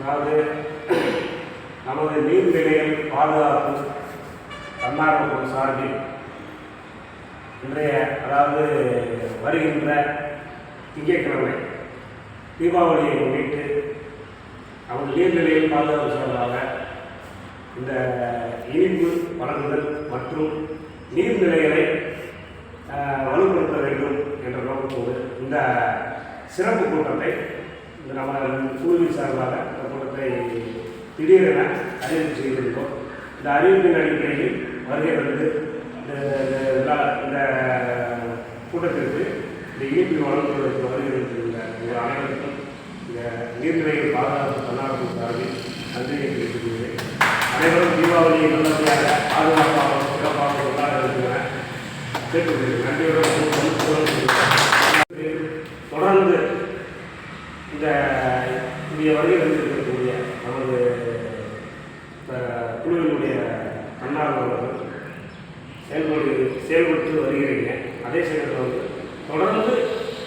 அதாவது நமது நீர்நிலைகள் பாதுகாப்பு தன்னார்வ குழு சார்பில் இன்றைய அதாவது வருகின்ற திங்கட்கிழமை தீபாவளியை முன்னிட்டு நமது நீர்நிலைகள் பாதுகாப்பு சார்பாக இந்த இனிப்பு வழங்குதல் மற்றும் நீர்நிலைகளை வலுப்படுத்த வேண்டும் என்ற நோக்கத்தோடு இந்த சிறப்பு கூட்டத்தை நம்ம குழுவின் சார்பாக திடீரென அறிவிப்பு செய்திருக்கோம் இந்த அறிவிப்பின் அடிப்படையில் வருகை வந்து இந்த இந்த கூட்டத்திற்கு இந்த இனிப்பு வழங்குவதற்கு வருகை இருக்கின்ற உங்கள் அனைவருக்கும் இந்த நீர்நிலைகள் பாதுகாப்பு தன்னார்வ சார்பில் நன்றியை தெரிவித்துள்ளேன் அனைவரும் தீபாவளியை நல்லபடியாக பாதுகாப்பாக சிறப்பாக கொண்டாட இருக்கிறேன் கேட்டுக்கொள்கிறேன். நன்றியுடன் தொடர்ந்து இந்த இங்கே வருகை வந்திருக்கக்கூடிய தன்னார்வலர்கள் செயல்படு செயல்பட்டு வருகிறீங்க. அதே சமயத்தில் வந்து தொடர்ந்து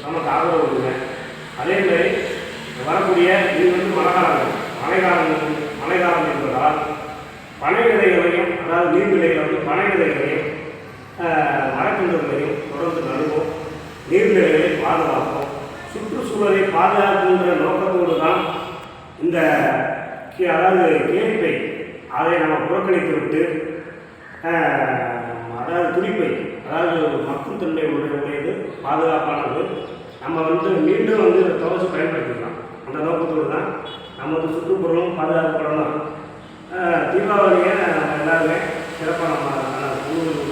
நமக்கு ஆதரவு கொடுங்க. அதே மாதிரி வரக்கூடிய இது வந்து மழைக்காலம் மழைக்காலம் மழைக்காலம் என்பதால் பனை விதைகளையும் அதாவது நீர்நிலைகள் வந்து பனை விதைகளையும் மரக்கன்றுகளையும் தொடர்ந்து நடுவோம். நீர்நிலைகளை பாதுகாப்போம். சுற்றுச்சூழலை பாதுகாக்கின்ற நோக்கத்தோடு தான் இந்த அதாவது கேள்வி அதை நம்ம புறக்கணித்து விட்டு அதாவது துணிப்பை அதாவது மக்கும் தன்மை உடையது பாதுகாப்பானது நம்ம வந்து மீண்டும் வந்து இதை பயன்படுத்திக்கலாம். அந்த நோக்கத்தோடு தான் நம்ம வந்து சுற்றுப்புறம் பாதுகாக்கப்படணும் தீபாவளியை நம்ம எல்லாருமே சிறப்பாக நம்ம நல்லா ஊரில்